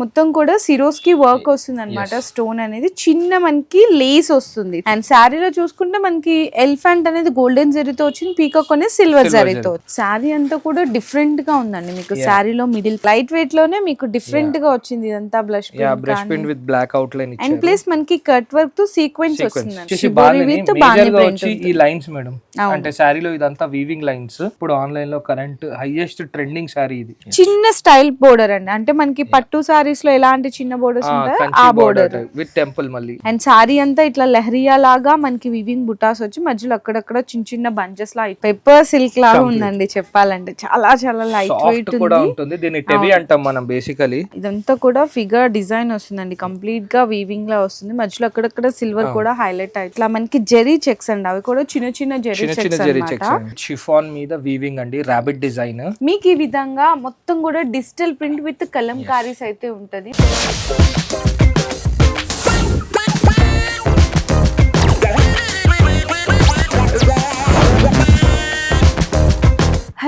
మొత్తం కూడా Swarovski work వస్తుంది అనమాట స్టోన్ అనేది చిన్న మనకి లేస్ వస్తుంది. అండ్ శారీలో చూసుకుంటే మనకి ఎలిఫెంట్ అనేది గోల్డెన్ జరీతో వచ్చింది పీకాక్ అనేది సిల్వర్ జరీతో శారీ అంతా కూడా డిఫరెంట్గా ఉందండి మీకు. శారీలో మిడిల్ లైట్ వెయిట్లోనే మీకు డిఫరెంట్గా వచ్చింది ఇదంతా blush paint with black outline and plus మనకి కట్ వర్క్తో సీక్వెన్స్ వస్తుంది విత్ మేజర్ బాగానే గా ప్రింట్ వచ్చి ఈ లైన్స్ మేడం. అంటే శారీలో ఇదంతా వీవింగ్ లైన్స్ ఇప్పుడు ఆన్లైన్లో కరెంట్ హైయెస్ట్ ట్రెండింగ్ శారీ ఇది. చిన్న స్టైల్ బోర్డర్ అండి. అంటే మనకి పట్టు సారీస్లో ఎలాంటి చిన్న బోర్డర్స్ ఉంటాయో ఆ బోర్డర్ విత్ టెంపుల్ మళ్ళీ. అండ్ సారీ అంతా ఇట్లా లెహరియా లాగా మనకి వివింగ్ బుటాస్ వచ్చి మధ్యలో అక్కడక్కడ చిన్న చిన్న బంచెస్ లా పెప్పర్ సిల్క్ లాగా ఉందండి చెప్పాలంటే. చాలా చాలా లైట్ వెయిట్ కూడా ఉంటుంది. దీన్ని టెవీ అంటాం మనం బేసికలీ ఇదంతా కూడా ఫిగర్ డిజైన్ వస్తుందండి. కంప్లీట్గా వీవింగ్ లా వస్తుంది. మధ్యలో అక్కడక్కడ సిల్వర్ కూడా హైలైట్ ఇట్లా మనకి జెరీ చెక్స్ అండి. అవి కూడా చిన్న చిన్న జెరీ చిన్న చిన్న చెక్స్ జెరీ అన్నమాట చెక్స్ షిఫాన్ మీద వీవింగ్ అండి రాబిట్ డిజైన్ మీకు ఈ విధంగా మొత్తం కూడా డిజిటల్ ప్రింట్ విత్ కలంకారీస్ అయితే ఉంటది.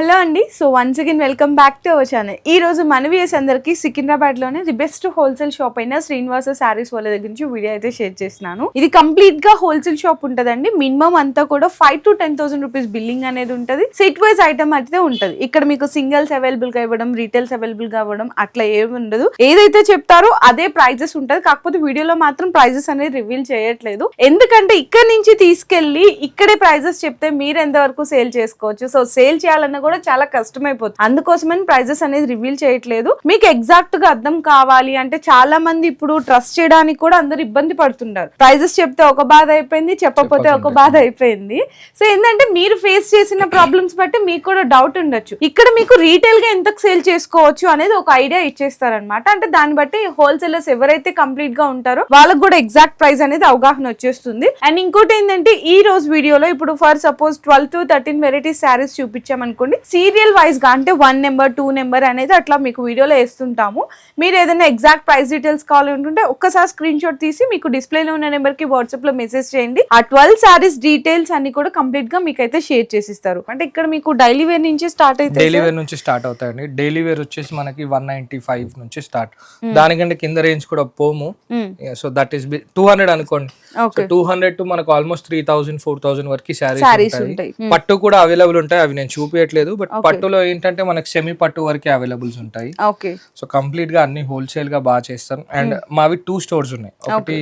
హలో అండి. So once again welcome back to our channel ఈ రోజు మన వ్యూస్ అందరికి సికింద్రాబాద్లోనే ది బెస్ట్ హోల్సేల్ షాప్ అయిన శ్రీనివాస శారీస్ వాళ్ళ దగ్గర నుంచి వీడియో అయితే షేర్ చేస్తున్నాను. ఇది కంప్లీట్గా హోల్సేల్ షాప్ ఉంటదండి. మినిమం అంతా కూడా five to ten thousand rupees billing అనేది ఉంటుంది. సెట్ వైజ్ ఐటమ్ అయితే ఉంటది. ఇక్కడ మీకు సింగిల్స్ అవైలబుల్గా ఇవ్వడం రీటైల్స్ అవైలబుల్గా ఇవ్వడం అట్లా ఏమి ఉండదు. ఏదైతే చెప్తారో అదే ప్రైజెస్ ఉంటది. కాకపోతే వీడియోలో మాత్రం ప్రైజెస్ అనేది రివీల్ చేయట్లేదు. ఎందుకంటే ఇక్కడ నుంచి తీసుకెళ్ళి ఇక్కడే ప్రైజెస్ చెప్తే మీరు ఎంతవరకు సేల్ చేసుకోవచ్చు? సో సేల్ చేయాలన్నా కూడా చాలా కష్టమైపోతుంది. అందుకోసమని ప్రైజెస్ అనేది రివీల్ చేయట్లేదు. మీకు ఎగ్జాక్ట్గా అర్థం కావాలి అంటే చాలా మంది ఇప్పుడు ట్రస్ట్ చేయడానికి కూడా అందరు ఇబ్బంది పడుతుంటారు. ప్రైజెస్ చెప్తే ఒక బాధ అయిపోయింది చెప్పకపోతే ఒక బాధ అయిపోయింది. సో ఏంటంటే మీరు ఫేస్ చేసిన ప్రాబ్లమ్స్ బట్టి మీకు కూడా డౌట్ ఉండొచ్చు. ఇక్కడ మీకు రీటైల్గా ఎంతకు సేల్ చేసుకోవచ్చు అనేది ఒక ఐడియా ఇచ్చేస్తారనమాట అంటే దాన్ని బట్టి హోల్సేలర్స్ ఎవరైతే కంప్లీట్గా ఉంటారో వాళ్ళకి కూడా ఎగ్జాక్ట్ ప్రైస్ అనేది అవగాహన వచ్చేస్తుంది. అండ్ ఇంకోటి ఏంటంటే ఈ రోజు వీడియోలో ఇప్పుడు for suppose twelve to thirteen varieties sarees చూపించామనుకోండి serial వైజ్గా అంటే వన్ నెంబర్ టూ నెంబర్ అనేది అట్లా మీకు వీడియోలో వేస్తుంటాము. మీరు ఏదైనా ఎగ్జాక్ట్ ప్రైస్ డీటెయిల్స్ కావాలనుకుంటే ఒక్కసారి స్క్రీన్ షాట్ తీసి మీకు డిస్ప్లేలో ఉన్న నెంబర్కి వాట్సాప్లో మెసేజ్ చేయండి. ఆ ట్వెల్వ్ శారీస్ డీటెయిల్స్ అన్ని కూడా కంప్లీట్గా మీకు అయితే షేర్ చేసిస్తారు. అంటే ఇక్కడ మీకు డైలీ వేర్ నుంచి స్టార్ట్ అయితే డైలీ వేర్ నుంచి స్టార్ట్ అవుతాయండి. డైలీ వేర్ వచ్చేసి మనకి వన్ నైన్టీ ఫైవ్ నుంచి స్టార్ట్ దానికంటే కింద రేంజ్ కూడా పోము. So that is two hundred అనుకోండి. టూ హండ్రెడ్ టు మనకు almost three thousand four thousand వరకు శారీస్ ఉంటాయి. ఉంటాయి. పట్టు కూడా అవైలబుల్ ఉంటాయి. అవి నేను చూపించట్లేదు బట్ పట్టులో ఏంటంటే మనకి సెమీ పట్టు వరకే అవైలబుల్స్ ఉంటాయి. ఓకే. సో కంప్లీట్గా అన్ని హోల్సేల్గా బాగా చేస్తాను. అండ్ మావి టూ స్టోర్స్ ఉన్నాయి. ఒకటి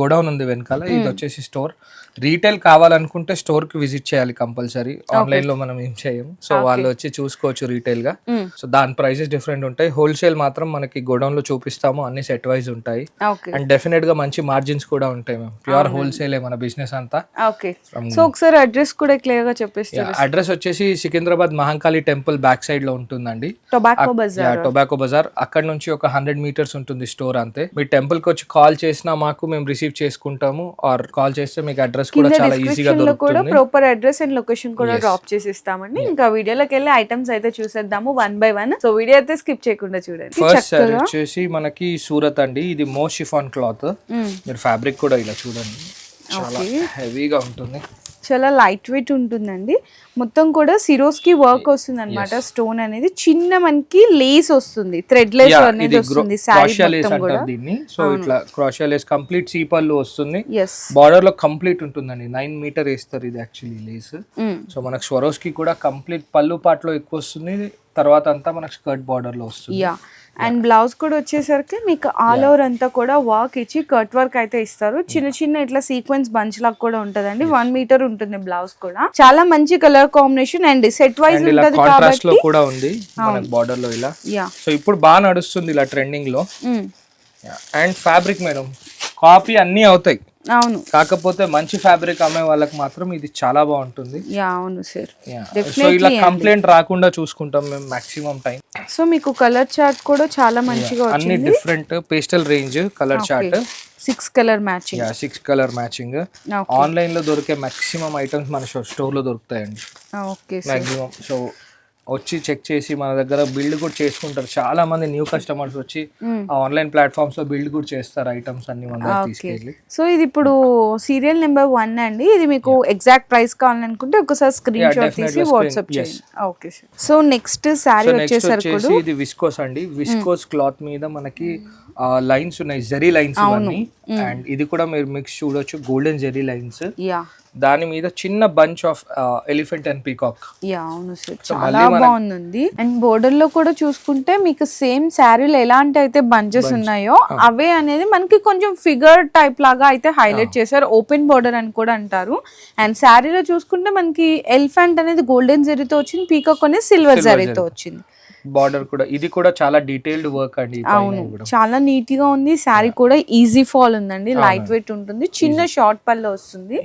గోడౌన్ ఉంది వెనకాల. ఇది వచ్చేసి స్టోర్ రీటైల్ కావాలనుకుంటే స్టోర్కి విజిట్ చేయాలి కంపల్సరీ. ఆన్లైన్లో మనం ఏం చేయం. సో వాళ్ళు వచ్చి చూసుకోవచ్చు రీటైల్గా సో దాని ప్రైసెస్ డిఫరెంట్ ఉంటాయి. హోల్సేల్ మాత్రం మనకి గోడౌన్లో చూపిస్తాము. అన్ని సెట్ వైజ్ ఉంటాయి. అండ్ డెఫినెట్గా మంచి మార్జిన్స్ కూడా ఉంటాయి మేము ప్యూర్ హోల్సేల్ మన బిజినెస్ అంతా. ఓకే. సో ఒకసారి అడ్రస్ కూడా క్లియర్గా చెప్పేస్తారు అడ్రస్ వచ్చేసి సికింద్రాబాద్ మహంకాళి టెంపుల్ బ్యాక్ సైడ్లో ఉంటుందండి టొబాకో బజార్ టొబాకో బజార్ అక్కడ నుంచి ఒక హండ్రెడ్ మీటర్స్ ఉంటుంది స్టోర్ అంతే. మీ టెంపుల్కి వచ్చి కాల్ చేసినా మాకు మేము రిసీవ్ చేసుకుంటాము. ఆర్ కాల్ చేస్తే మీకు అడ్రస్ కూడా కింద చాలా ఈజీగా కూడా దొరుకుతుంది. ప్రాపర్ అడ్రస్ అండ్ లొకేషన్ కూడా డ్రాప్ చేసి ఇస్తామండి ఇంకా వీడియోలోకి వెళ్ళి ఐటమ్స్ అయితే చూసేద్దాము one by one so video అయితే స్కిప్ చేయకుండా చూడండి. ఫస్ట్ సారీ వచ్చేసి మనకి సూరత్ అండి. ఇది మో షిఫాన్ క్లాత్. మ్మ్. మీరు ఫ్యాబ్రిక్ కూడా ఇలా చూడండి. చాలా హెవీగా ఉంటుంది. చాలా లైట్ వెయిట్ ఉంటుందండి. మొత్తం కూడా సిరోస్కి వర్క్ వస్తుంది అనమాట స్టోన్ అనేది చిన్న మనకి లేస్ వస్తుంది. థ్రెడ్ లేస్ అనేది వస్తుంది దీన్ని. సో ఇట్లా క్రాషియా లేస్ కంప్లీట్ సీపర్లు వస్తుంది. బార్డర్లో కంప్లీట్ ఉంటుందండి. నైన్ మీటర్ వేస్తారు ఇది యాక్చువల్లీ లేస్ సో మనకు స్వరోస్కి కూడా కంప్లీట్ పళ్ళు పాటలో ఎక్కువ వస్తుంది. తర్వాత అంతా మనకు స్కర్ట్ బార్డర్లో వస్తుంది. యా అండ్ బ్లౌజ్ కూడా వచ్చేసరికి మీకు ఆల్ ఓవర్ అంతా కూడా వర్క్ ఇచ్చి కట్ వర్క్ అయితే ఇస్తారు. చిన్న చిన్న ఇట్లా సీక్వెన్స్ బంచ్ లాగా కూడా ఉంటదండి. వన్ మీటర్ ఉంటుంది బ్లౌజ్ కూడా. చాలా మంచి colour combination and set wise ఉంటది కాబట్టి కూడా ఉంది బార్డర్లో ఇలా. సో ఇప్పుడు బాగా నడుస్తుంది ఇలా ట్రెండింగ్లో. అండ్ ఫ్యాబ్రిక్ మేడం కాపీ అన్నీ అవుతాయి. అవును. కాకపోతే మంచి ఫ్యాబ్రిక్ అమ్మే వాళ్ళకి మాత్రం ఇది చాలా బాగుంటుంది. యా అవును సార్. సో ఇలా కంప్లైంట్ రాకుండా చూసుకుంటాం మేము మాక్సిమం టైం సో మీకు కలర్ చార్ట్ కూడా చాలా మంచిగా అన్ని different pastel range colour chart. Six colour matching six colour matching ఆన్లైన్లో దొరికే మాక్సిమం ఐటమ్స్ మన స్టోర్లో దొరుకుతాయండి. ఓకే మాక్సిమం సో వచ్చి చెక్ చేసి మన దగ్గర బిల్డ్ కూడా చేసుకుంటారు. చాలా మంది న్యూ కస్టమర్స్ వచ్చి. ఆన్లైన్ ప్లాట్ఫామ్స్లో బిల్డ్ కూడా చేస్తారు ఐటమ్స్ అన్ని మన తీసుకెళ్ళి. సో ఇది ఇప్పుడు సీరియల్ నెంబర్ వన్ అండి. ఇది మీకు ఎగ్జాక్ట్ ప్రైస్ కావాలనుకుంటే ఒకసారి స్క్రీన్ షాట్ తీసి వాట్సాప్. చేయండి. Okay so next saree so next వచ్చేసరికి వచ్చేసి ఇది విస్కోస్ అండి. విస్కోస్ క్లాత్ మీద మనకి లైన్స్ ఉన్నాయి. జెరీ లైన్స్ ఇవన్నీ. అండ్ ఇది కూడా మీరు మిక్స్ చూడొచ్చు. గోల్డెన్ జెరీ లైన్స్ యా దాని మీద చిన్న bunch of elephant and peacock. Yeah అవును సార్. చాలా బాగుంది. అండ్ బోర్డర్లో కూడా చూసుకుంటే మీకు సేమ్ శారీలు ఎలాంటి అయితే బంచెస్ ఉన్నాయో అవే అనేది మనకి కొంచెం ఫిగర్ టైప్ లాగా అయితే హైలైట్ చేశారు. ఓపెన్ బోర్డర్ అని కూడా అంటారు. అండ్ శారీలో చూసుకుంటే మనకి ఎలిఫెంట్ అనేది గోల్డెన్ జరీతో వచ్చింది పీకాక్ అనేది సిల్వర్ జరీతో. వచ్చింది. బార్డర్ కూడా. ఇది కూడా చాలా డీటెయిల్డ్ వర్క్ అండి అవును. చాలా నీట్గా ఉంది. శారీ కూడా ఈజీ ఫాల్ ఉందండి. లైట్ వెయిట్ ఉంటుంది. చిన్న షార్ట్ పళ్ళు వస్తుంది.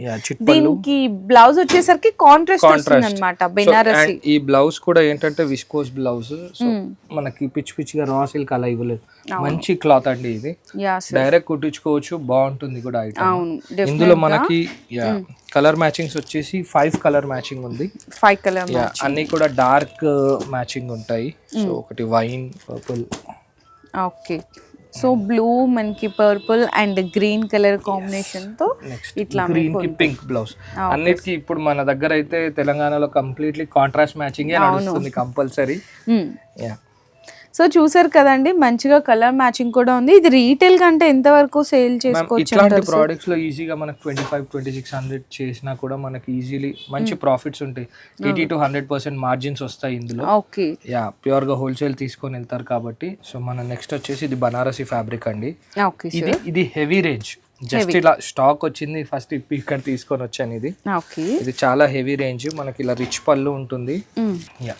దీనికి బ్లౌజ్ వచ్చేసరికి కాంట్రాస్ట్ వస్తుంది అనమాట బెనారసి ఈ బ్లౌజ్ కూడా ఏంటంటే విస్కోస్ బ్లౌజ్ సో మనకి పిచ్చి పిచ్చిగా రా సిల్క్ అలా ఇవ్వలేదు. మంచి క్లాత్ అండి ఇది. డైరెక్ట్ కుట్టించుకోవచ్చు బాగుంటుంది కూడా ఐటమ్ ఇందులో మనకి కలర్ మ్యాచింగ్స్ వచ్చేసి ఫైవ్ కలర్ మ్యాచింగ్ ఉంది. ఫైవ్ కలర్ అన్ని కూడా డార్క్ మ్యాచింగ్ ఉంటాయి. సో ఒకటి wine purple okay so blue మనకి పర్పుల్ అండ్ గ్రీన్ కలర్ కాంబినేషన్తో ఇట్లా గ్రీన్కి పింక్ బ్లౌజ్ అన్నిటికీ ఇప్పుడు మన దగ్గర అయితే తెలంగాణలో కంప్లీట్లీ కాంట్రాస్ట్ మ్యాచింగ్ నడుస్తుంది కంపల్సరీ యా సో చూసారు కదండి మంచిగా కలర్ మ్యాచింగ్ కూడా ఉంది. ఇది రీటైల్ కంటే ఎంత వరకు సేల్ చేసుకోవచ్చు ఇట్లాంటి ప్రోడక్ట్స్లో ఈజీగా మనకు twenty five twenty six hundred చేసినా కూడా మనకి ఈజీలీ మంచి ప్రాఫిట్స్ ఉంటాయి. Eighty to hundred percent margins వస్తాయి ఇందులో. ఓకే యా ప్యూర్గా హోల్సేల్ తీసుకొని వెళ్తారు కాబట్టి సో మన నెక్స్ట్ వచ్చేసి ఇది బనారసి ఫ్యాబ్రిక్ అండి. ఓకే ఇది ఇది హెవీ రేంజ్ జస్ట్ ఇలా స్టాక్ వచ్చింది ఫస్ట్ ఇప్పి ఇక్కడ తీసుకొని వచ్చాను ఇది. ఇది చాలా హెవీ రేంజ్ మనకి ఇలా రిచ్ పళ్ళు ఉంటుంది. యా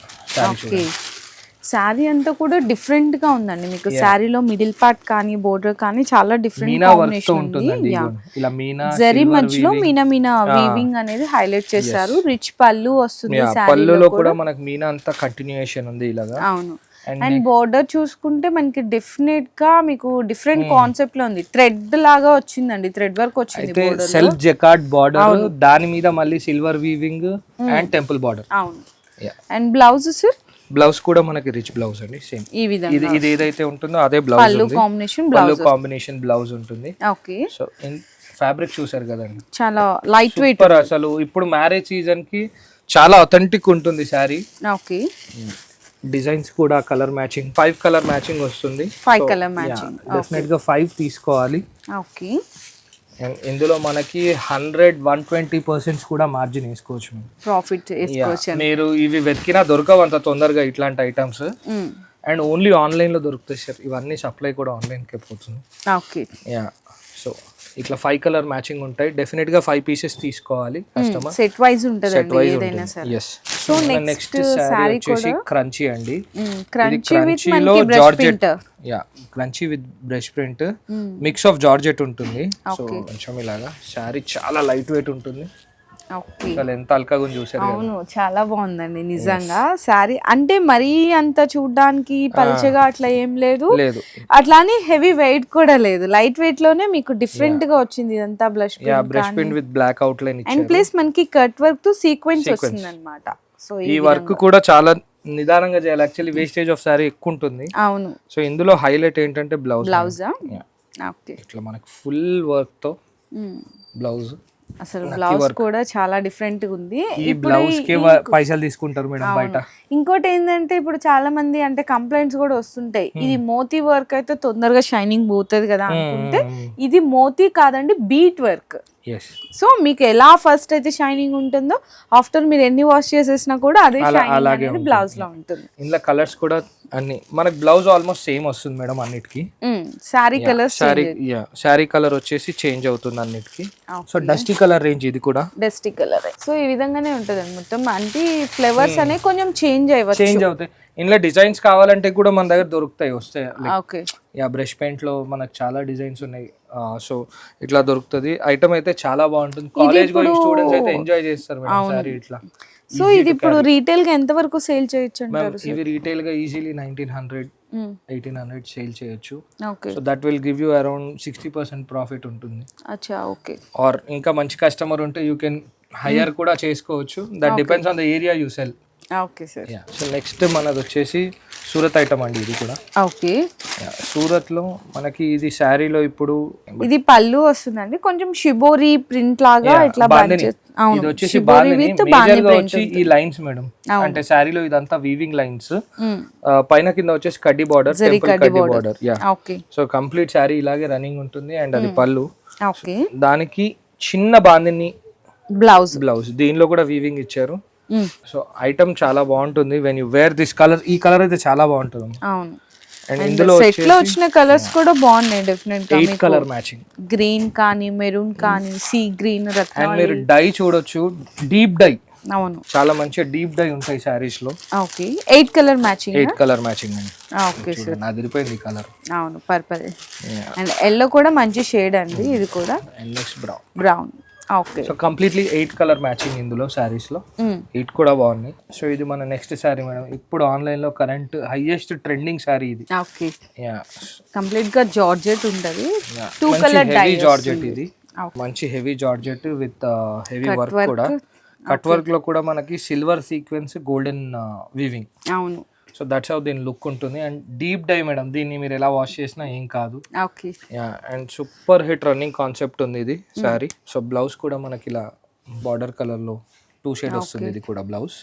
ఓకే శారీ అంతా కూడా డిఫరెంట్గా ఉందండి. మీకు శారీలో మిడిల్ పార్ట్ కానీ బోర్డర్ కానీ చాలా డిఫరెంట్ కాంబినేషన్ జరీ మధ్యలో. మీనా మీనా వీవింగ్ అనేది హైలైట్ చేశారు. రిచ్ పళ్ళు వస్తుంది పళ్ళులో కూడా. మనకు మీనా అంతా కంటిన్యూయేషన్ ఉంది ఇలాగా. అవును. అండ్ బోర్డర్ చూసుకుంటే మనకి డెఫినెట్గా మీకు డిఫరెంట్ కాన్సెప్ట్లో ఉంది. థ్రెడ్ లాగా వచ్చిందండి. థ్రెడ్ వర్క్ వచ్చింది సెల్ఫ్ జెకార్డ్ బార్డర్ దాని మీద మళ్ళీ silver weaving and temple border అవును. అండ్ బ్లౌజ్ సార్ బ్లౌజ్ కూడా మనకి రిచ్ బ్లౌజ్ అండి సేమ్ ఈ విధంగా. ఇది ఇది ఏదైతే ఉంటుందో అదే blouse combination blouse combination blouse ఉంటుంది. ఓకే. సో ఫ్యాబ్రిక్ చూసారు కదండి. చాలా లైట్ వెయిట్ సూపర్ అసలు ఇప్పుడు మ్యారేజ్ సీజన్కి చాలా అథెంటిక్ ఉంటుంది శారీ ఓకే. డిజైన్స్ కూడా colour matching five colour matching వస్తుంది. ఫైవ్ కలర్ మ్యాచింగ్ డెఫినెట్గా ఫైవ్ తీసుకోవాలి. ఓకే. ఇందులో మనకి హండ్రెడ్ వన్ ట్వంటీ పర్సెంట్స్ కూడా మార్జిన్ వేసుకోవచ్చు. ప్రాఫిట్ మీరు ఇవి వెతికినా దొరకవు అంత తొందరగా ఇట్లాంటి ఐటమ్స్ Mm. అండ్ ఓన్లీ ఆన్లైన్లో దొరుకుతాయి సార్. ఇవన్నీ సప్లై కూడా ఆన్లైన్ కే పోతుంది. ఓకే యా సో ఇట్లా ఫైవ్ కలర్ మ్యాచింగ్ ఉంటాయి. డెఫినెట్గా ఫైవ్ పీసెస్ తీసుకోవాలి కస్టమర్ సెట్ వైజ్ సరే. ఎస్ సో నెక్స్ట్ సారీ వచ్చేసి క్రంచీ అండి. Crunchy with క్రంచీలో georgette yeah crunchy with brush print mix of georgette ఉంటుంది. సో కొంచెం ఇలాగా శారీ చాలా లైట్ వెయిట్ ఉంటుంది. అసలు ఎంత అల్కాగా ఉంది చూసారు. అవును చాలా బాగుందండి నిజంగా. శారీ అంటే మరీ అంత చూడడానికి పల్చగా అట్లా ఏం లేదు. లేదు. అట్లా అని హెవీ వెయిట్ కూడా లేదు. లైట్ వెయిట్లోనే మీకు డిఫరెంట్గా వచ్చింది ఇదంతా blush brush print with black outline and plus మనకి కట్ వర్క్తో సీక్వెన్స్ వస్తుంది అనమాట సో ఈ వర్క్ కూడా చాలా నిదానంగా చేయాలి. యాక్చువల్లీ వేస్టేజ్ ఆఫ్ సారీ ఎక్కువ ఉంటుంది. అవును. సో ఇందులో హైలైట్ ఏంటంటే బ్లౌజ్ బ్లౌజా ఇట్లా మనకి ఫుల్ వర్క్తో బ్లౌజ్ అసలు బ్లౌజ్ కూడా చాలా డిఫరెంట్ ఉంది. ఈ బ్లౌజ్కి పైసలు తీసుకుంటారు మేడం బయట. ఇంకోటి ఏంటంటే ఇప్పుడు చాలా మంది అంటే కంప్లైంట్స్ కూడా వస్తుంటాయి. ఇది మోతీ వర్క్ అయితే తొందరగా షైనింగ్ పోతుంది కదా అనుకుంటే ఇది మోతీ కాదండి బీట్ వర్క్ సో మీకు ఎలా ఫస్ట్ అయితే షైనింగ్ ఉంటుందో ఆఫ్టర్ మీరు ఎన్ని వాష్ చేసేసినా కూడా అదే షైనింగ్ అలాగే అనేది. బ్లౌజ్లో ఉంటుంది. ఇందులో కలర్స్ కూడా అన్ని మనకి బ్లౌజ్ ఆల్మోస్ట్ సేమ్ వస్తుంది మేడం అన్నిటికి. శారీ కలర్స్ శారీ శారీ కలర్ వచ్చేసి చేంజ్ అవుతుంది అన్నిటికి. సో డస్టీ కలర్ రేంజ్ ఇది కూడా. డస్టీ కలర్ సో ఈ విధంగానే ఉంటుంది మొత్తం. అంటే ఫ్లేవర్స్ అనేవి కొంచెం చేంజ్ అవ్వచ్చు చేంజ్ అవుతాయి. ఇందులో డిజైన్స్ కావాలంటే కూడా మన దగ్గర దొరుకుతాయి వస్తాయి. ఓకే. యా బ్రష్ పెయింట్లో మనకు చాలా డిజైన్స్ ఉన్నాయి. సో ఇట్లా దొరుకుతుంది. ఐటమ్ అయితే చాలా బాగుంటుంది. కాలేజ్ గోయింగ్ స్టూడెంట్స్ అయితే ఎంజాయ్ చేస్తారు సారీ ఇట్లా. సో ఇది ఇప్పుడు రీటైల్గా ఎంత వరకు సేల్ చేయొచ్చు మ్యామ్ అంటారు ఇవి రీటైల్గా easily nineteen hundred eighteen hundred sale చేయొచ్చు. Okay so that will give you around sixty percent profit ఉంటుంది. అచ్చా ఓకే. ఆర్ ఇంకా మంచి కస్టమర్ ఉంటే యూ కెన్ హైయర్ కూడా చేసుకోవచ్చు. That depends on the area you sell okay sir. So next మనది వచ్చేసి సూరత్ ఐటమ్ అండి ఇది కూడా. ఓకే. సూరత్లో మనకి ఇది శారీలో ఇప్పుడు ఇది పళ్ళు వస్తుందండి. కొంచెం షిబోరి ప్రింట్ లాగా ఇట్లా ఇది వచ్చేసి వచ్చి ఈ లైన్స్ మేడం. అంటే శారీలో ఇదంతా వీవింగ్ లైన్స్ Hmm. పైన కింద వచ్చేసి కడ్డీ బార్డర్ కడ్డీ. Border yeah okay so complete saree ఇలాగే రన్నింగ్ ఉంటుంది అండ్ అది పళ్ళు. ఓకే దానికి చిన్న బాందిని బ్లౌజ్ బ్లౌజ్ దీనిలో కూడా వీవింగ్ ఇచ్చారు. Hmm. సో ఐటమ్ చాలా బాగుంటుంది. When you wear this colour ఈ కలర్ అయితే చాలా బాగుంటుంది. అవును. అండ్ ఇందులో సెట్లో వచ్చిన కలర్స్ కూడా బాగున్నాయి డెఫినెట్గా ఎయిట్ కలర్ మ్యాచింగ్ గ్రీన్ కానీ మెరూన్ కానీ సీ గ్రీన్ అండ్ మీరు డై చూడొచ్చు. డీప్ డై అవును. చాలా మంచిగా డీప్ డై ఉంటాయి శారీస్లో. Okay. Eight colour matching eight colour matching అండి. Okay sir. చూడండి అదిరిపోయింది ఈ కలర్ అవును పర్పల్ అండ్ ఎల్లో కూడా మంచి షేడ్ అండి ఇది కూడా. Next brown brown okay so completely eight colour matching ఇందులో శారీస్లో. ఎయిట్ కూడా బాగున్నాయి. సో ఇది మన నెక్స్ట్ శారీ మేడం. ఇప్పుడు ఆన్లైన్లో కరెంట్ హైయెస్ట్ ట్రెండింగ్ శారీ ఇది. ఓకే యా కంప్లీట్గా జార్జెట్ ఉంటది. టూ కలర్ జార్జెట్ ఇది. మంచి heavy georgette with heavy work కూడా. కట్ వర్క్లో కూడా మనకి సిల్వర్ సీక్వెన్స్ గోల్డెన్ వీవింగ్ అవును. సో దట్స్ హౌ దీని లుక్ ఉంటుంది. అండ్ డీప్ డై మేడం దీన్ని మీరు ఎలా వాష్ చేసినా ఏం కాదు. Okay yeah and super hit running concept ఉంది ఇది సారీ సో బ్లౌజ్ కూడా మనకి ఇలా బార్డర్ కలర్లో టూ షేడ్ వస్తుంది ఇది కూడా బ్లౌజ్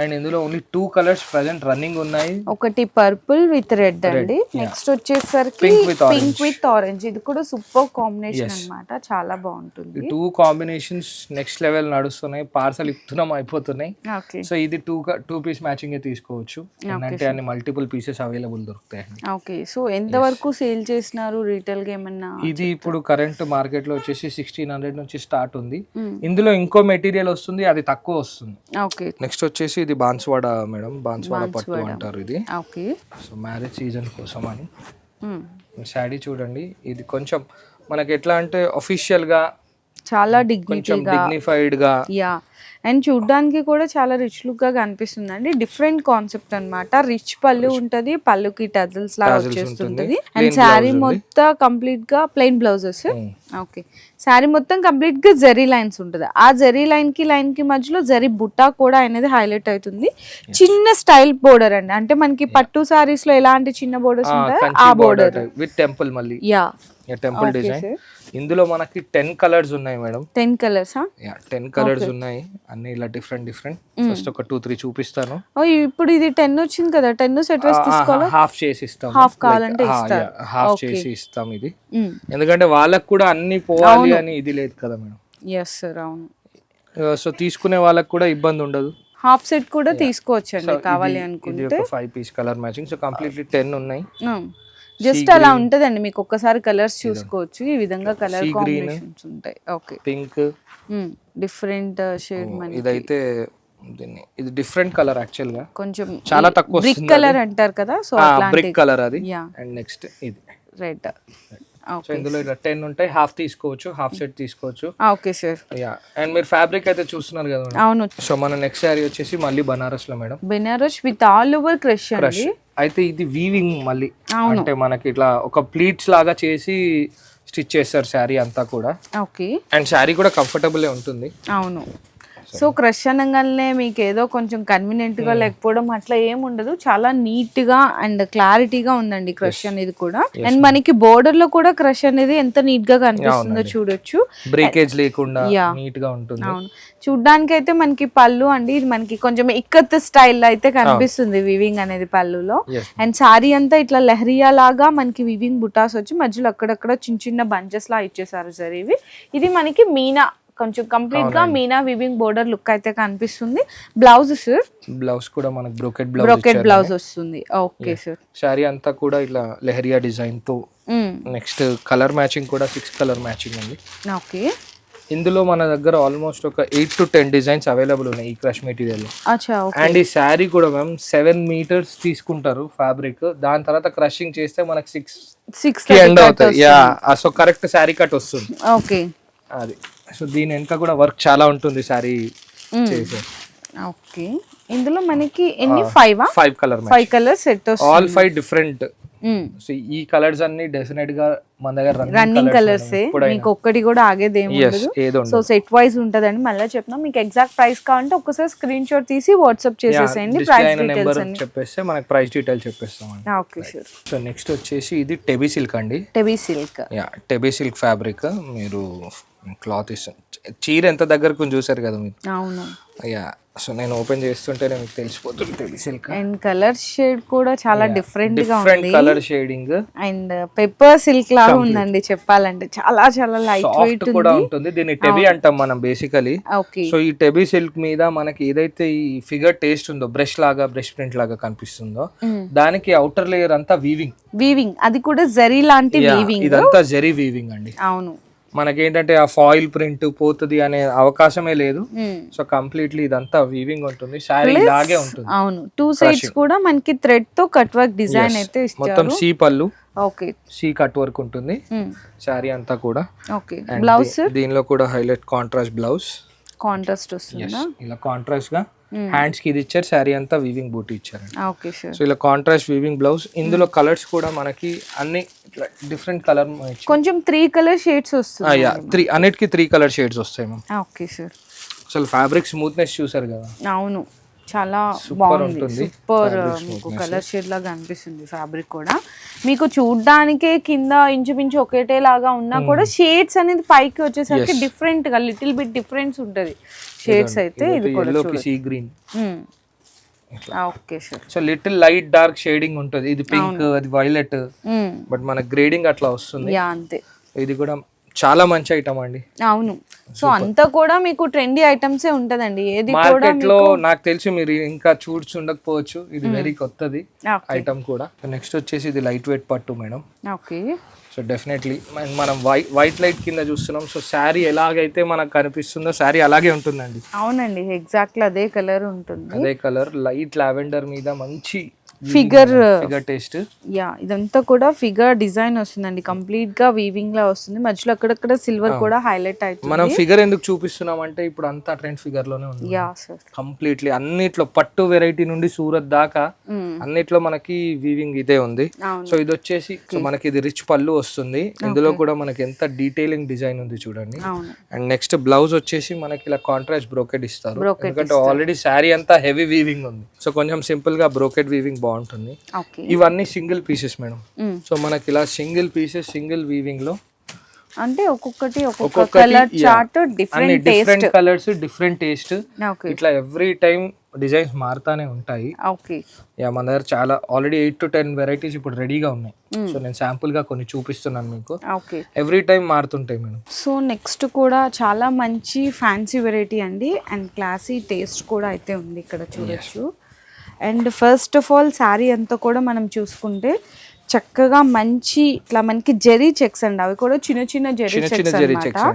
అండ్ ఇందులో only two colours present running ఉన్నాయి. ఒకటి పర్పుల్ విత్ రెడ్ అండి. నెక్స్ట్ వచ్చేసరికి. పింక్ విత్ ఆరెంజ్ ఇది కూడా సూపర్ కాంబినేషన్ అన్నమాట. చాలా బాగుంటుంది. టూ కాంబినేషన్స్ నెక్స్ట్ లెవెల్ నడుస్తున్నాయి. పార్సల్ ఇస్తున్నాం అయిపోతున్నాయి. ఓకే సో ఇది టూ టూ పీస్ మ్యాచింగ్ తీసుకోవచ్చు. అంటే అన్ని మల్టిపుల్ పీసెస్ అవైలబుల్ దొరుకుతాయి ఓకే సో ఎంత వరకు సేల్ చేసినారు? రీటైల్గా ఏమన్నా ఇది ఇప్పుడు కరెంట్ మార్కెట్లో వచ్చేసి సిక్స్టీన్ హండ్రెడ్ నుంచి స్టార్ట్ ఉంది. ఇందులో ఇంకో మెటీరియల్ వస్తుంది. అది తక్కువ వస్తుంది. ఓకే నెక్స్ట్ వచ్చేసి ఇది బాన్స్వాడ మేడం. బాన్స్వాడ పట్టు అంటారు ఇది. ఓకే సో మ్యారేజ్ సీజన్ కోసం అని శాడీ చూడండి. ఇది కొంచెం మనకి ఎట్లా అంటే official గా చాలా డిగ్నిటీగా dignified గా యా అండ్ చూడ్డానికి కూడా చాలా రిచ్ లుక్గా కనిపిస్తుంది అండి డిఫరెంట్ కాన్సెప్ట్ అన్నమాట. రిచ్ పళ్ళు ఉంటది పళ్ళుకి టజల్స్ లాగా వచ్చేస్తుంటది. అండ్ శారీ. మొత్తం కంప్లీట్గా ప్లెయిన్ బ్లౌజెస్. ఓకే. శారీ మొత్తం కంప్లీట్గా జరీ లైన్స్ ఉంటుంది. ఆ జరీ లైన్కి లైన్కి మధ్యలో జరీ బుట్టా కూడా అనేది హైలైట్ అవుతుంది. చిన్న స్టైల్ బోర్డర్ అండి. అంటే మనకి పట్టు సారీస్లో ఎలాంటి చిన్న బోర్డర్స్ ఉంటాయో ఆ బోర్డర్ విత్ టెంపుల్ మళ్ళీ. Yeah temple design. ఇందులో మనకి టెన్ కలర్స్ ఉన్నాయి madam. Ten colours ten colours ఉన్నాయి. అన్ని ఇలా డిఫరెంట్ డిఫరెంట్ ఫస్ట్ ఒక టూ త్రీ చూపిస్తాను. ఓ ఇప్పుడు ఇది టెన్ వచ్చింది కదా. టెన్ సెట్ వేసి తీసుకోవాలా? హాఫ్ చేసి ఇస్తాం Half కావాలంటే. హాఫ్ చేసి ఇస్తాం ఇది. ఎందుకంటే వాళ్ళకి కూడా అన్ని పోవాలి అని ఇది లేదు కదా మేడం. ఎస్ సార్ అవును. సో తీసుకునే వాళ్ళకి కూడా ఇబ్బంది ఉండదు. హాఫ్ సెట్ కూడా తీసుకోవచ్చు అండి కావాలి అనుకుంటే. Five piece colour matching so completely ten ఉన్నాయి. జస్ట్ అలా ఉంటదండి మీకు ఒక్కసారి కలర్స్ చూసుకోవచ్చు. ఈ విధంగా కలర్. కాంబినేషన్స్ ఉంటాయి. ఓకే పింక్ డిఫరెంట్ షేడ్ ఇదైతే దీన్ని ఇది డిఫరెంట్ కలర్ యాక్చువల్గా. కొంచెం చాలా తక్కువ బ్రిక్ కలర్ అంటారు కదా సో బ్రిక్ కలర్ అది. అండ్ నెక్స్ట్ ఇది. రెడ్ సో ఓకే ఇందులో ఇలా టెన్ ఉంటాయి. హాఫ్ తీసుకోవచ్చు హాఫ్ సెట్ తీసుకోవచ్చు. ఓకే సార్ యా అండ్ మీరు ఫ్యాబ్రిక్ అయితే చూస్తున్నారు కదా అవును. సో మన నెక్స్ట్ శారీ వచ్చేసి మళ్ళీ బనారస్లో madam. Benares with all over crush అండి. అయితే ఇది వీవింగ్ మళ్ళీ. అంటే మనకి ఇట్లా ఒక ప్లీట్స్ లాగా చేసి స్టిచ్ చేస్తారు శారీ అంతా కూడా. ఓకే అండ్ శారీ కూడా కంఫర్టబుల్ ఉంటుంది. అవును. సో క్రష్ అనగానే మీకు ఏదో కొంచెం కన్వీనియంట్గా లేకపోవడం అట్లా ఏం ఉండదు. చాలా నీట్గా అండ్ క్లారిటీగా ఉందండి క్రష్ అనేది కూడా. అండ్ మనకి బోర్డర్లో కూడా క్రష్ అనేది ఎంత నీట్గా కనిపిస్తుందో చూడొచ్చు. బ్రేకేజ్ లేకుండా. నీట్గా ఉంటుంది. అవును. చూడ్డానికి అయితే మనకి పళ్ళు అండి ఇది మనకి కొంచెం ఇక్కత్ స్టైల్ అయితే కనిపిస్తుంది వివింగ్ అనేది పళ్ళులో. అండ్ సారీ అంతా ఇట్లా లహరియా లాగా మనకి వివింగ్ బుటాస్ వచ్చి మధ్యలో అక్కడక్కడ చిన్న చిన్న బంచెస్ లా ఇచ్చేసారు సార్ ఇవి. ఇది మనకి మీనా కొంచెం కంప్లీట్గా మీనా వివింగ్ బోర్డర్ లుక్ అయితే కనిపిస్తుంది. బ్లౌజ్ సార్ బ్లౌజ్ కూడా మనకి బ్రోకెట్ బ్లౌజ్ బ్రోకెట్ బ్లౌజ్ వస్తుంది. ఓకే సార్ శారీ అంతా కూడా ఇలా లెహరియా డిజైన్తో నెక్స్ట్ కలర్ మ్యాచింగ్ కూడా సిక్స్ కలర్ మ్యాచింగ్ ఉంది ఓకే ఇందులో మన దగ్గర ఆల్మోస్ట్ ఒక eight to ten designs available ఉన్నాయి ఈ క్రష్ మెటీరియల్ అండ్ ఈ శారీ కూడా మ్యామ్ సెవెన్ మీటర్స్ తీసుకుంటారు ఫ్యాబ్రిక్ దాని తర్వాత క్రషింగ్ చేస్తే మనకి సిక్స్ సిక్స్ ఎండ్ అవుతుంది yeah so correct sari cut వస్తుంది. ఓకే అది. సో దీని వెనక కూడా వర్క్ చాలా ఉంటుంది శారీ చేసే. ఓకే. ఇందులో మనకి ఎన్ని? Five five colour five colours set all five different so ఈ కలర్స్ అన్ని డెఫినెట్గా మన దగ్గర రన్నింగ్ కలర్స్ మీకు ఒక్కటి కూడా ఆగేది సో సెట్ వైజ్ ఉంటదండి మళ్ళీ చెప్తాం మీకు ఎగ్జాక్ట్ ప్రైస్ కావాలంటే ఒక్కసారి స్క్రీన్ షాట్ తీసి వాట్సాప్ చేసేసేయండి. ప్రైస్ డీటెయిల్స్ అన్ని. చెప్పేస్తే మనకి ప్రైస్ డీటెయిల్ చెప్పేస్తాం ఓకే షూర్ సో నెక్స్ట్ వచ్చేసి ఇది టెబీ సిల్క్ అండి. టెబీ సిల్క్ యా టెబీ సిల్క్ ఫ్యాబ్రిక్ మీరు క్లాత్ ఇస్తాను. చీర ఎంత దగ్గరకు చూసారు కదా మీరు? అవును. యా సో నేను ఓపెన్ చేస్తుంటేనే మీకు తెలిసిపోతుంది సిల్క్ అండ్ కలర్ షేడ్ కూడా చాలా డిఫరెంట్గా డిఫరెంట్ ఉంది. Colour shading and pepper silk లాగా ఉందండి చెప్పాలంటే. చాలా చాలా లైట్ వెయిట్ కూడా ఉంటుంది. దీన్ని టెబీ అంటాం మనం బేసికలీ ఓకే సో ఈ టెబీ సిల్క్ మీద మనకి ఏదైతే ఈ ఫిగర్ టేస్ట్ ఉందో బ్రష్ లాగా బ్రష్ ప్రింట్ లాగా కనిపిస్తుందో దానికి అవుటర్ లేయర్ అంతా వీవింగ్ వీవింగ్ అది కూడా జరీ లాంటి వీవింగ్ ఇదంతా జెరీ వీవింగ్ అండి. అవును. మనకేంటంటే ఆ ఫాయిల్ ప్రింట్ పోతుంది అనే అవకాశమే లేదు. మ్మ్. సో కంప్లీట్లీ ఇదంతా వీవింగ్ ఉంటుంది. శారీ ఇలాగే ఉంటుంది. అవును టూ సైడ్స్ కూడా మనకి థ్రెడ్తో కట్ వర్క్ డిజైన్ అయితే మొత్తం సీ పళ్ళు. ఓకే సీ కట్ వర్క్ ఉంటుంది. శారీ అంతా కూడా. ఓకే బ్లౌజ్ దీనిలో కూడా హైలైట్ కాంట్రాస్ట్ బ్లౌజ్ కాంట్రాస్ట్ వస్తుందా? ఇలా కాంట్రాస్ట్గా హ్యాండ్స్కి ఇది ఇచ్చారు శారీ అంతా వీవింగ్ బూటీ ఇచ్చారు. ఓకే సార్ సో ఇలా కాంట్రాస్ట్ వీవింగ్ బ్లౌజ్ ఇందులో కలర్స్ కూడా మనకి అన్ని డిఫరెంట్ కలర్ కొంచెం త్రీ కలర్ షేడ్స్ వస్తుంది త్రీ అన్నిటికీ త్రీ కలర్ షేడ్స్ వస్తాయి మ్యామ్ ఓకే సార్ అసలు ఫ్యాబ్రిక్ స్మూత్నెస్ చూసారు కదా? అవును. చాలా బాగుంది. సూపర్ మీకు కలర్ షేడ్ లాగా అనిపిస్తుంది ఫ్యాబ్రిక్ కూడా. మీకు చూడ్డానికే కింద ఇంచుమించు ఒకటే లాగా ఉన్నా కూడా షేడ్స్ అనేది పైకి వచ్చేసరికి డిఫరెంట్గా లిటిల్ బిట్ డిఫరెన్స్ ఉంటది. షేడ్స్ అయితే ఇది కూడా green okay sir so little light dark shading ఉంటుంది. ఇది పింక్ అది వైలెట్ బట్ మన గ్రేడింగ్ అట్లా వస్తుంది. అంతే. ఇది కూడా చాలా మంచి ఐటమ్ అండి. అవును. సో అంతా కూడా మీకు ట్రెండీ ఐటమ్స్ ఉంటదండి. ఏది మార్కెట్లో నాకు తెలిసి మీరు ఇంకా చూడ్చి ఉండకపోవచ్చు ఇది వెరీ కొత్తది ఓకే ఐటమ్ కూడా. నెక్స్ట్ వచ్చేసి ఇది లైట్ వెయిట్ పట్టు మేడం. ఓకే సో డెఫినెట్లీ మనం వైట్ వైట్ లైట్ కింద చూస్తున్నాం. సో శారీ ఎలాగైతే మనకు కనిపిస్తుందో శారీ అలాగే ఉంటుందండి. అవునండి. ఎగ్జాక్ట్లీ అదే కలర్ ఉంటుంది. అదే కలర్ లైట్ లావెండర్ మీద మంచి ఫిగర్ ఫిగర్ టేస్ట్ యా ఇదంతా కూడా ఫిగర్ డిజైన్ వస్తుందండి. కంప్లీట్గా వీవింగ్ లా వస్తుంది. మధ్యలో అక్కడక్కడ సిల్వర్ కూడా హైలైట్ అవుతుంది. మనం ఫిగర్ ఎందుకు చూపిస్తున్నాం అంటే ఇప్పుడు అంతా ట్రెండ్ ఫిగర్లోనే ఉంది. యా సార్ కంప్లీట్లీ అన్నిట్లో పట్టు వెరైటీ నుండి సూరత్ దాకా అన్నిట్లో మనకి వీవింగ్ ఇదే ఉంది. సో ఇది వచ్చేసి సో మనకి ఇది రిచ్ పళ్ళు వస్తుంది. ఇందులో కూడా మనకి ఎంత డీటెయిలింగ్ డిజైన్ ఉంది చూడండి. అండ్ నెక్స్ట్ బ్లౌజ్ వచ్చేసి మనకి ఇలా కాంట్రాస్ట్ బ్రోకెట్ ఇస్తారు. ఎందుకంటే ఆల్రెడీ శారీ అంతా హెవీ వీవింగ్ ఉంది. సో కొంచెం సింపుల్గా బ్రోకెట్ వీవింగ్ బాగుంటుంది. ఇవన్నీ సింగిల్ పీసెస్ మేడం. సో మనకి ఇలా సింగిల్ పీసెస్ సింగిల్ వీవింగ్లో అంటే ఒక్కొక్కటి ఒక్కొక్క colour. Chart different different colours different taste ఇట్లా ఎవ్రీ టైం డిజైన్స్ మారుతానే ఉంటాయి. ఓకే. యా మన దగ్గర చాలా already eight to ten varieties ఇప్పుడు రెడీగా ఉన్నాయి. సో నేను శాంపుల్గా కొన్ని చూపిస్తున్నాను మీకు. ఓకే. ఎవ్రీ టైం మారుతుంటాయి మేడం. సో నెక్స్ట్ కూడా చాలా మంచి ఫ్యాన్సీ వెరైటీ అండి. అండ్ క్లాసీ టేస్ట్ కూడా అయితే ఉంది ఇక్కడ చూడొచ్చు. And first of all sari అంతా కూడా మనం చూసుకుంటే చక్కగా మంచి ఇట్లా మనకి జెరీ చెక్స్ అండి. అవి కూడా చిన్న చిన్న జెరీ చెక్స్ అనమాట.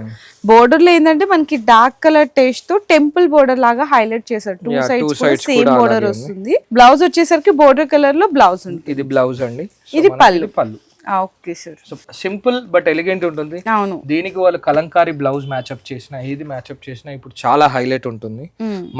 బోర్డర్లో ఏంటంటే మనకి డార్క్ కలర్ టేస్ట్తో టెంపుల్ బోర్డర్ లాగా హైలైట్ చేశారు. టూ సైడ్స్ సేమ్ బోర్డర్ వస్తుంది. బ్లౌజ్ వచ్చేసరికి బోర్డర్ కలర్లో బ్లౌజ్ ఉంది ఇది బ్లౌజ్ అండి. ఇది పళ్ళు. పళ్ళు. Okay sir so simple but elegant ఉంటుంది. అవును. దీనికి వాళ్ళు కలంకారీ బ్లౌజ్ మ్యాచ్అప్ చేసిన ఏది మ్యాచ్అప్ చేసినా ఇప్పుడు చాలా హైలైట్ ఉంటుంది.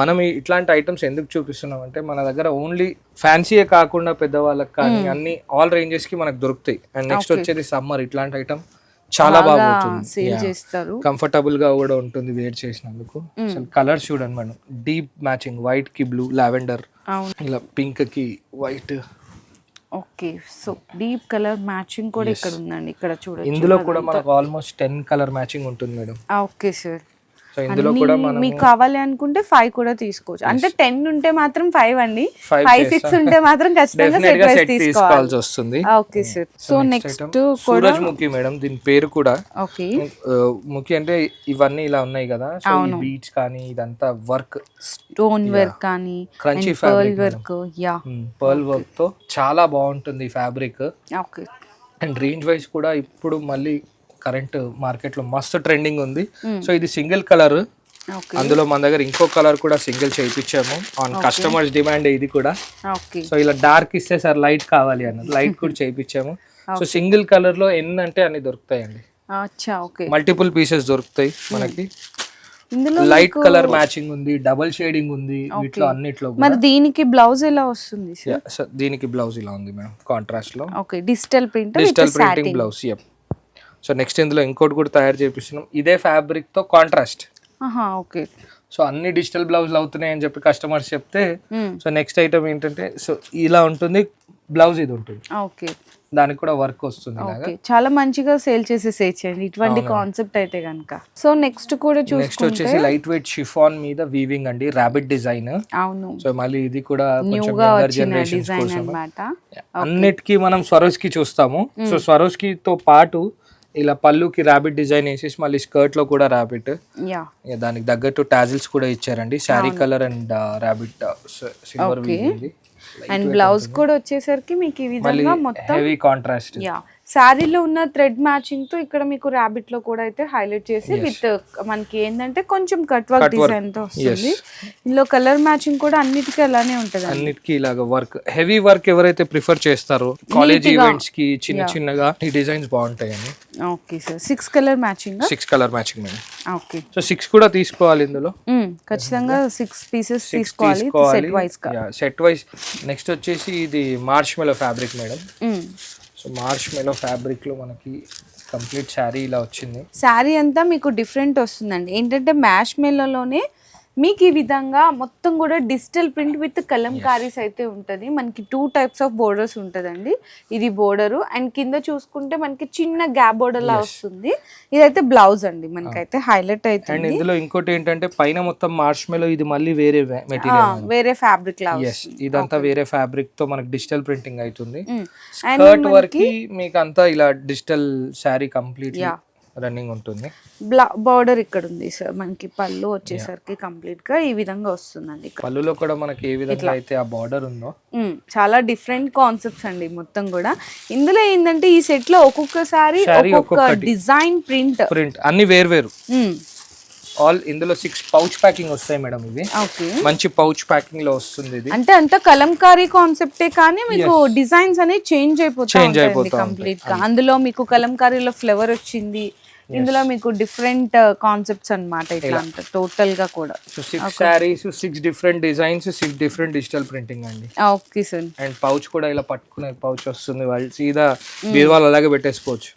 మనం ఇట్లాంటి ఐటమ్స్ ఎందుకు చూపిస్తున్నాం అంటే మన దగ్గర ఓన్లీ ఫ్యాన్సీయే కాకుండా పెద్దవాళ్ళకి కానీ అన్ని ఆల్ రేంజెస్కి మనకు దొరుకుతాయి. అండ్ నెక్స్ట్ వచ్చేది సమ్మర్ ఇట్లాంటి ఐటమ్ చాలా బాగా పోతుంది సేల్ చేస్తారు. కంఫర్టబుల్గా కూడా ఉంటుంది వేర్ చేసినందుకు. అసలు కలర్స్ చూడండి మేడం. డీప్ మ్యాచింగ్ వైట్కి బ్లూ లావెండర్ ఇలా పింక్కి white okay. So deep colour matching కూడా ఇక్కడ ఉందండి ఇక్కడ చూడొచ్చు ఇందులో కూడా మనకు ఆల్మోస్ట్ టెన్ కలర్ మ్యాచింగ్ ఉంటుంది మేడం. Okay sir. సో ఇందులో కూడా మనం మీకు కావాలి అనుకుంటే ఫైవ్ కూడా తీసుకోవచ్చు. అంటే టెన్ ఉంటే మాత్రం ఫైవ్ అండి. ఫైవ్ సిక్స్ ఉంటే మాత్రం ఖచ్చితంగా సెట్ వైస్ తీసుకోవాలి. తీసుకోవాల్సి వస్తుంది. Okay sir so next Surajmukhi madam దీని పేరు కూడా ఓకే ఆ, ముఖి అంటే ఇవన్నీ ఇలా ఉన్నాయి కదా. సో బీచ్ కానీ ఇదంతా వర్క్ స్టోన్ వర్క్ కానీ crunchy fabric work yeah pearl వర్క్తో చాలా బాగుంటుంది fabric okay and range wise కూడా ఇప్పుడు మళ్ళీ కరెంట్ మార్కెట్లో మస్తు ట్రెండింగ్ ఉంది. సో ఇది సింగిల్ కలర్ అందులో మన దగ్గర ఇంకో కలర్ కూడా సింగిల్ చేయించాము. ఆన్ కస్టమర్స్ డిమాండ్ ఇది కూడా. సో ఇలా డార్క్ ఇస్తే సార్ లైట్ కావాలి అన్నారు లైట్ కూడా చేయించాము. సో సింగిల్ కలర్లో ఎన్ని అంటే అన్ని దొరుకుతాయండి. మల్టిపుల్ పీసెస్ దొరుకుతాయి మనకి. లైట్ కలర్ మ్యాచింగ్ ఉంది డబుల్ షేడింగ్ ఉంది వీటిలో అన్నిట్లో. మరి దీనికి బ్లౌజ్ ఎలా వస్తుంది దీనికి బ్లౌజ్ ఇలా ఉంది మేడం కాంట్రాస్ట్లో. Okay digital print digital printing blouse yup so next ఇందులో ఇంకోటి కూడా తయారు చేపిస్తున్నాం. ఇదే ఫ్యాబ్రిక్తో కాంట్రాస్ట్ ఓకే. సో అన్ని డిజిటల్ బ్లౌజ్లు అవుతున్నాయి అని చెప్పి కస్టమర్స్ చెప్తే. సో నెక్స్ట్ ఐటమ్ ఏంటంటే సో ఇలా ఉంటుంది బ్లౌజ్ ఇది ఉంటుంది. ఓకే. దానికి కూడా వర్క్ వస్తుంది చాలా మంచిగా సేల్ చేసేసేయచ్చండి. ఇటువంటి కాన్సెప్ట్ అయితే కనుక సో నెక్స్ట్ కూడా నెక్స్ట్ వచ్చేసి లైట్ వెయిట్ షిఫాన్ మీద వీవింగ్ అండి. ర్యాబిట్ డిజైన్ అవును. సో మళ్ళీ ఇది కూడా. అన్నమాట. అన్నిటికీ మనం స్వరోస్కి చూస్తాము. సో స్వరోస్కి తో పాటు ఇలా పళ్ళుకి ర్యాబిట్ డిజైన్ వేసేసి మళ్ళీ స్కర్ట్లో కూడా ర్యాబిట్ యా దానికి తగ్గట్టు టాజిల్స్ కూడా ఇచ్చారండి. Sari colour and rabbit silver and blouse కూడా వచ్చేసరికి మీకు ఈ విధంగా మొత్తం హెవీ కాంట్రాస్ట్ యా శారీలో ఉన్న థ్రెడ్ మ్యాచింగ్తో ఇక్కడ మీకు ర్యాబిట్లో కూడా అయితే హైలైట్ చేసి విత్ మనకి ఏంటంటే కొంచెం కట్ వర్క్ డిజైన్తో వస్తుంది. ఇందులో కలర్ మ్యాచింగ్ కూడా అన్నిటికీ అలానే ఉంటది అన్నిటికీ ఇలాగ వర్క్ హెవీ వర్క్ ఎవరైతే ప్రిఫర్ చేస్తారో కాలేజ్ ఈవెంట్స్కి చిన్న చిన్నగా ఈ డిజైన్స్ బాగుంటాయండి. Okay sir six colour matching six colour matching madam. Okay so six కూడా తీసుకోవాలి ఇందులో? ఖచ్చితంగా సిక్స్ పీసెస్ తీసుకోవాలి. Set wise set wise next వచ్చేసి ఇది marshmallow fabric madam so marshmallow ఫ్యాబ్రిక్లో మనకి కంప్లీట్ శారీ ఇలా వచ్చింది. శారీ అంతా మీకు డిఫరెంట్ వస్తుందండి. ఏంటంటే మ్యాష్ మెల్లోనే మీకు ఈ విధంగా మొత్తం కూడా డిజిటల్ ప్రింట్ విత్ కలంకారీస్ అయితే ఉంటుంది. మనకి టూ టైప్స్ ఆఫ్ బోర్డర్స్ ఉంటుందండి. ఇది బోర్డరు అండ్ కింద చూసుకుంటే మనకి చిన్న గ్యాప్ బోర్డర్ లా వస్తుంది. ఇదైతే బ్లౌజ్ అండి మనకైతే హైలైట్ అండ్ అవుతుంది ఇందులో ఇంకోటి ఏంటంటే పైన మొత్తం మార్చ్ మెలో ఇది మళ్ళీ వేరే ఆ, మెటీరియల్ వేరే ఫ్యాబ్రిక్ లా ఇదంతా వేరే ఫ్యాబ్రిక్తో మనకి డిజిటల్ ప్రింటింగ్ అవుతుంది. అండ్ స్కర్ట్ వర్క్ మీకు అంతా ఇలా డిజిటల్ శారీ కంప్లీట్. రన్నింగ్ ఉంటుంది. బ్లా బార్డర్ ఇక్కడ ఉంది సార్. మనకి పళ్ళు వచ్చేసరికి కంప్లీట్గా ఈ విధంగా వస్తుందండి పళ్ళులో కూడా మనకి ఏ విధంగా అయితే ఆ బార్డర్ ఉందో. చాలా డిఫరెంట్ కాన్సెప్ట్స్ అండి మొత్తం కూడా. ఇందులో ఏంటంటే ఈ సెట్లో ఒక్కొక్కసారి ఒక్కొక్క. Design print. ప్రింట్ అన్ని వేరు వేరు ఆల్ ఇందులో సిక్స్ పౌచ్ ప్యాకింగ్ వస్తాయి మేడం ఇవి. ఓకే. మంచి పౌచ్ ప్యాకింగ్లో వస్తుంది ఇది. అంటే అంత కలంకారీ కాన్సెప్టే కానీ మీకు డిజైన్స్ అనేవి చేంజ్ అయిపోతా Change ఉంటాయండి అయిపోతా కంప్లీట్గా. అందులో మీకు కలంకారీలో ఫ్లేవర్ వచ్చింది. ఇందులో మీకు డిఫరెంట్ కాన్సెప్ట్స్ అన్నమాట ఇట్లా టోటల్గా కూడా. Six saris six different designs six different digital printing అండి. ఓకే సార్ అండ్ పౌచ్ కూడా ఇలా పట్టుకునే పౌచ్ వస్తుంది. వాళ్ళు సీదా బీరువాళ్ళు అలాగే పెట్టేసుకోవచ్చు.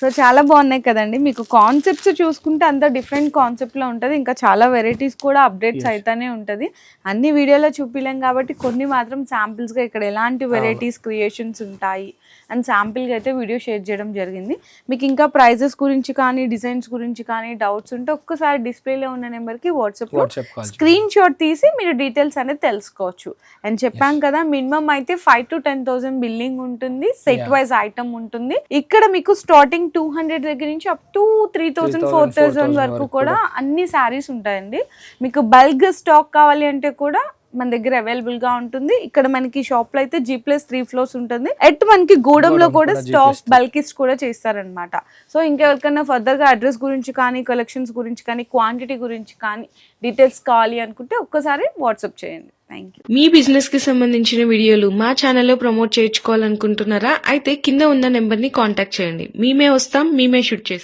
సో చాలా బాగున్నాయి కదండి. మీకు కాన్సెప్ట్స్ చూసుకుంటే అంత డిఫరెంట్ కాన్సెప్ట్లో ఉంటుంది. ఇంకా చాలా వెరైటీస్ కూడా అప్డేట్స్ అయితేనే ఉంటుంది. అన్ని వీడియోలో చూపిలేం కాబట్టి కొన్ని మాత్రం శాంపిల్స్గా ఇక్కడ ఎలాంటి వెరైటీస్ క్రియేషన్స్ ఉంటాయి? అండ్ శాంపిల్గా అయితే వీడియో షేర్ చేయడం జరిగింది. మీకు ఇంకా ప్రైజెస్ గురించి కానీ డిజైన్స్ గురించి కానీ డౌట్స్ ఉంటే ఒక్కసారి డిస్ప్లేలో ఉన్న నెంబర్కి వాట్సాప్లో స్క్రీన్ షాట్ తీసి మీరు డీటెయిల్స్ అనేది తెలుసుకోవచ్చు. అండ్ చెప్పాం కదా మినిమం అయితే five to ten thousand billing ఉంటుంది సెట్ వైజ్ ఐటమ్ ఉంటుంది. ఇక్కడ మీకు స్టార్టింగ్ టూ హండ్రెడ్ దగ్గర నుంచి up to three thousand four thousand వరకు కూడా. అన్ని శారీస్ ఉంటాయండి. మీకు బల్క్ స్టాక్ కావాలి అంటే కూడా మన దగ్గర అవైలబుల్గా ఉంటుంది. ఇక్కడ మనకి షాప్లో అయితే జీ ప్లస్ త్రీ ఫ్లోర్స్ ఉంటుంది. ఎట్ మనకి గూడెంలో కూడా స్టాక్ బల్కిస్ కూడా చేస్తారనమాట సో ఇంకెవరికైనా ఫర్దర్గా అడ్రస్ గురించి కానీ కలెక్షన్స్ గురించి కానీ క్వాంటిటీ గురించి కానీ డీటెయిల్స్ కావాలి అనుకుంటే ఒక్కసారి వాట్సాప్ చేయండి. థ్యాంక్ యూ మీ బిజినెస్కి సంబంధించిన వీడియోలు మా ఛానల్లో ప్రమోట్ చేయించుకోవాలనుకుంటున్నారా? అయితే కింద ఉన్న నెంబర్ని కాంటాక్ట్ చేయండి. మేమే వస్తాం మేమే షూట్ చేస్తాం.